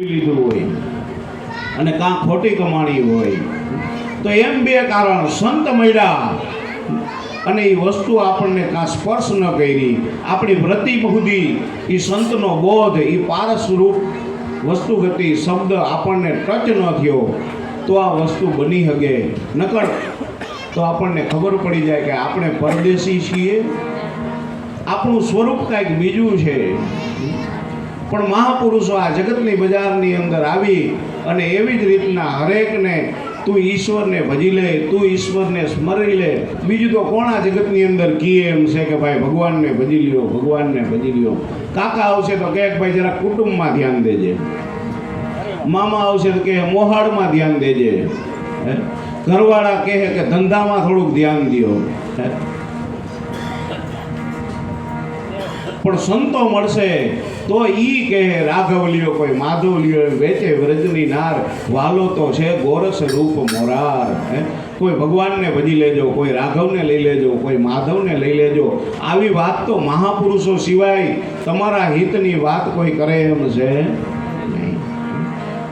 લીધું હોય અને કાં ખોટી કમાણી હોય. તો એમ બે કારણ સંત મળ્યા અને એ વસ્તુ આપણને કાં સ્પર્શ ન કરી. આપણી વૃત્તિ સુધી એ સંતનો બોધ એ પારસરૂપ વસ્તુગતિ શબ્દ આપણને ટચ ન થયો તો આ વસ્તુ બની શકે નકળ તો આપણને ખબર પડી જાય કે આપણે પરદેશી છીએ. આપણું સ્વરૂપ કાંઈક બીજું છે. પણ મહાપુરુષો આ જગતની બજારની અંદર આવી અને એવી જ રીતના હરેકને તું ઈશ્વરને ભજી લે, તું ઈશ્વરને સ્મરી લે. બીજું તો કોણ આ જગતની અંદર કીએ એમ છે કે ભાઈ ભગવાનને ભજી લ્યો, ભગવાનને ભજી લ્યો. કાકા આવશે તો કહે કે ભાઈ જરા કુટુંબમાં ધ્યાન દેજે. મામા આવશે તો કહે મોહાળમાં ધ્યાન દેજે? ઘરવાળા કહે કે ધંધામાં થોડુંક ધ્યાન દ્યો. પણ સંતો મળશે. તો ઈ કહે રાઘવ લ્યો કોઈ માધવ લ્યો વેચે વ્રજની નાર. વાલો તો છે ગોરસ રૂપ મોરાર કોઈ ભગવાનને ભજી લેજો, કોઈ રાઘવને લઈ લેજો, કોઈ માધવને લઈ લેજો. આવી વાત તો મહાપુરુષો સિવાય તમારા હિતની વાત કોઈ કરે એમ છે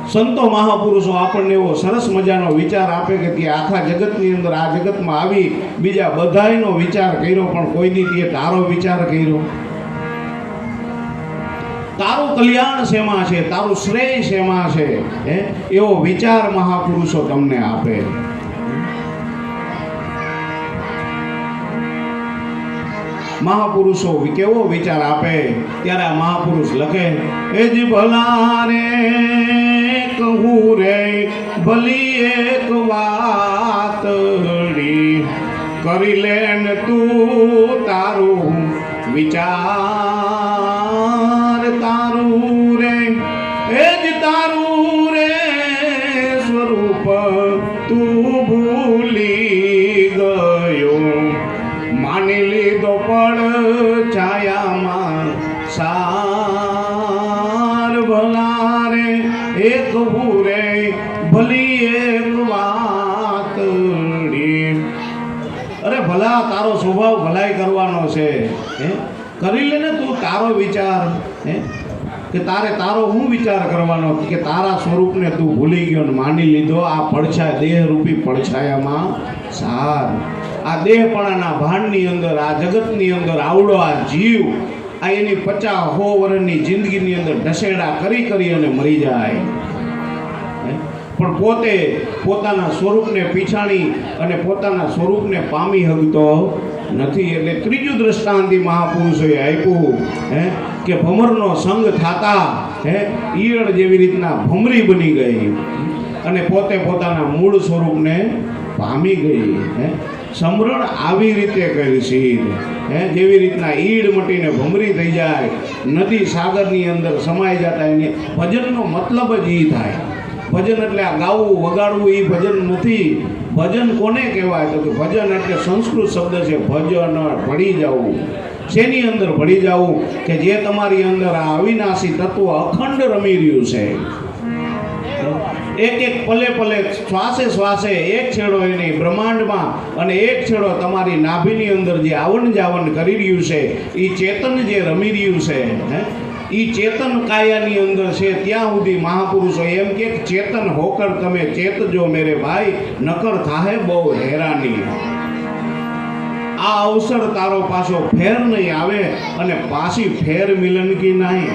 સંતો મહાપુરુષો આપણને એવો સરસ મજાનો વિચાર આપે કે તે આખા જગતની અંદર આ જગતમાં આવી બીજા બધાયનો વિચાર કર્યો પણ કોઈ દી તે તારો વિચાર કર્યો. તારું કલ્યાણ શેમાં છે? તારું શ્રેય શેમાં છે? એવો વિચાર મહાપુરુષો તમને આપે. મહાપુરુષો કેવો વિચાર આપે? ત્યારે આ મહાપુરુષ લખે, એ જ ભલા રે કહું રે, ભલી એક વાત કરી લે ને તું તારું વિચાર સાર ભલા રે એક ભૂરે ભલી એક વાતડી અરે ભલા, તારો સ્વભાવ ભલાઈ કરવાનો છે, હે? કરી લે ને તું તારો વિચાર, હે? કે તારે તારો હું વિચાર કરવાનો? કે તારા સ્વરૂપને તું ભૂલી ગયો ને માની લીધો, આ પડછાય દેહરૂપી પડછાયામાં સાર. આ દેહપણાના ભાનની અંદર, આ જગતની અંદર આવડો આ જીવ. આ એની પચાસ હો વર્ષની જિંદગીની અંદર ઢસેડા કરી કરી અને મરી જાય? પણ પોતે પોતાના સ્વરૂપને પીછાણી અને પોતાના સ્વરૂપને પામી હકતો નથી. એટલે ત્રીજું દ્રષ્ટાંતિ મહાપુરુષોએ આપ્યું, હે, કે ભમરનો સંગ થતા, હે, ઈયળ જેવી રીતના ભમરી બની ગઈ. અને પોતે પોતાના મૂળ સ્વરૂપને પામી ગઈ, હે. સમરણ આવી રીતે કરી સીધ હે, જેવી રીતના ઈડ મટીને ભમરી થઈ જાય, નદી સાગરની અંદર સમાઈ જતા એની ભજનનો મતલબ જ એ થાય. ભજન એટલે આ ગાવું વગાડવું એ ભજન નથી. ભજન કોને કહેવાય? તો કે ભજન એટલે સંસ્કૃત શબ્દ છે, ભજન ભળી જવું. શેની અંદર ભળી જવું? કે જે તમારી અંદર આ અવિનાશી તત્વ અખંડ રમી રહ્યું છે. એક એક પલે પલે શ્વાસે શ્વાસે એક છેડો એની બ્રહ્માંડમાં અને એક છેડો તમારી નાભીની અંદર જે આવન જાવન કરી રહ્યું છે એ ચેતન જે રમી રહ્યું છે, હે? એ ચેતન કાયાની અંદર છે, ત્યાં સુધી મહાપુરુષો એમ કે ચેતન હોકર તમે ચેતજો મેરે ભાઈ, નકર થાહે બહુ હેરાની. આ અવસર તારો પાછો ફેર નહીં આવે અને પાછી ફેર મિલન કી નહીં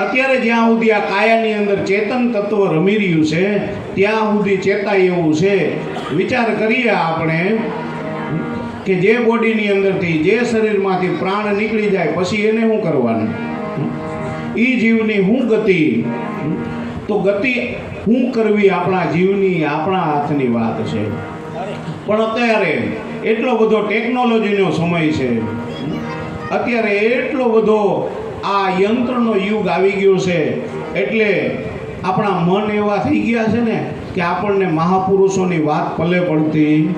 અત્યારે જ્યાં સુધી આ કાયાની અંદર ચેતન તત્વ રમી રહ્યું છે, ત્યાં સુધી ચેતાય એવું છે. વિચાર કરીએ આપણે કે જે બોડીની અંદરથી, જે શરીરમાંથી પ્રાણ નીકળી જાય, પછી એને શું કરવાનું? એ જીવની શું ગતિ? તો ગતિ શું કરવી આપણા જીવની, આપણા હાથની વાત છે. પણ અત્યારે એટલો બધો ટેકનોલોજીનો સમય છે. અત્યારે એટલો બધો આ યંત્રનો યુગ આવી ગયો છે. એટલે આપણા મન એવા થઈ ગયા છે ને કે આપણને મહાપુરુષોની વાત પલે પડતી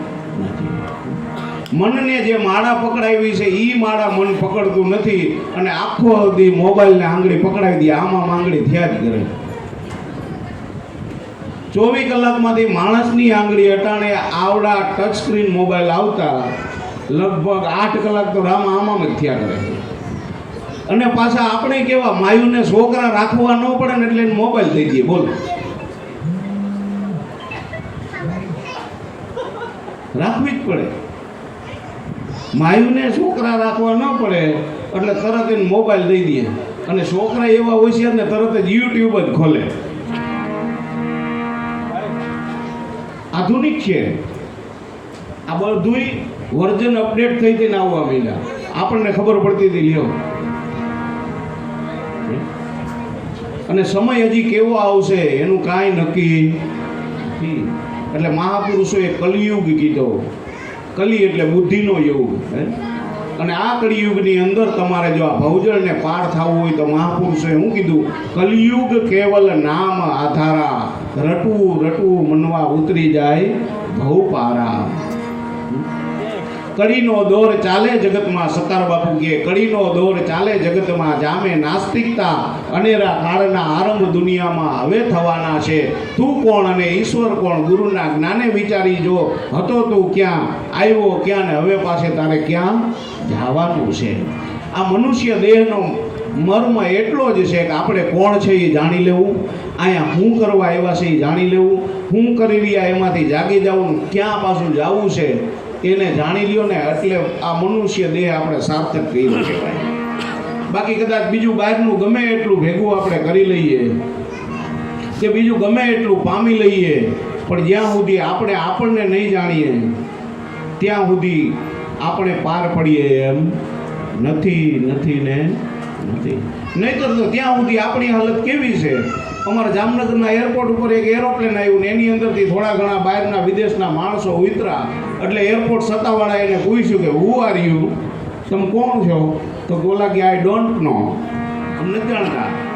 મનને જે માળા પકડાવી છે એ માળા મન પકડતું નથી અને આખો દી મોબાઈલને આંગળી પકડાવી દે, આમાં આંગળી થયા જ કરે. ચોવીસ કલાકમાંથી માણસની આંગળી અટાણે આવડા ટચ સ્ક્રીન મોબાઈલ આવતા લગભગ આઠ કલાક તો રામ આમાં જ થયા કરે. અને પાછા આપણે કેવા, માયુને છોકરા રાખવા ન પડે ને એટલે મોબાઈલ દઈ દઈએ, બોલો. રાખવી જ પડે. માયુને છોકરા રાખવા ન પડે એટલે તરત એને મોબાઈલ દઈ દઈએ. અને છોકરા એવા હોશિયાર ને તરત જ યુટ્યુબ જ ખોલે. આધુનિક છે. આ બધુંય વર્ઝન અપડેટ થઈ થઈને આવવા માંડ્યા. આપણને ખબર પડતી હતી, લ્યો. અને સમય હજી કેવો આવશે એનું કાંઈ નક્કી નથી એટલે મહાપુરુષોએ કલિયુગ કીધો. કલી એટલે બુદ્ધિનો યુગ અને આ કલિયુગની અંદર તમારે જો આ ભવજળને પાર થવું હોય તો મહાપુરુષોએ શું કીધું, કલિયુગ કેવલ નામ આધારા. રટવું રટવું મનવા ઉતરી જાય ભવ પારા કડીનો દોર ચાલે જગતમાં સતાર બાપુ કહે કડીનો દોર ચાલે જગતમાં જામે નાસ્તિકતા. અનેરા કાળના આરંભ દુનિયામાં હવે થવાના છે. તું કોણ અને ઈશ્વર કોણ? ગુરુના જ્ઞાને વિચારી જો, હતો તું ક્યાં? આવ્યો ક્યાં ને હવે પાસે તારે ક્યાં જવાનું છે? આ મનુષ્ય દેહનો મર્મ એટલો જ છે કે આપણે કોણ છે એ જાણી લેવું. અહીંયા હું કરવા આવ્યા છે એ જાણી લેવું. હું કરી રહ્યા એમાંથી જાગી જવું ક્યાં પાછું જવું છે? એને જાણી લ્યો ને એટલે આ મનુષ્ય દેહ આપણે સાર્થક કર્યો કહેવાય. બાકી કદાચ બીજું બહારનું ગમે એટલું ભેગું આપણે કરી લઈએ, કે બીજું ગમે એટલું પામી લઈએ, પણ જ્યાં સુધી આપણે આપણને નહીં જાણીએ, ત્યાં સુધી આપણે પાર પડીએ એમ નથી નથી ને નથી. નહીતર તો ત્યાં સુધી આપણી હાલત કેવી છે? અમારા જામનગરના એરપોર્ટ ઉપર એક એરોપ્લેન આવ્યું ને એની અંદરથી થોડા ઘણા બહારના વિદેશના માણસો ઉતરા. એટલે એરપોર્ટ સત્તાવાળા એને પૂછ્યું કે હુ આર યુ તમે કોણ છો? તો બોલા કે આઈ ડોન્ટ નો અમને જાણતા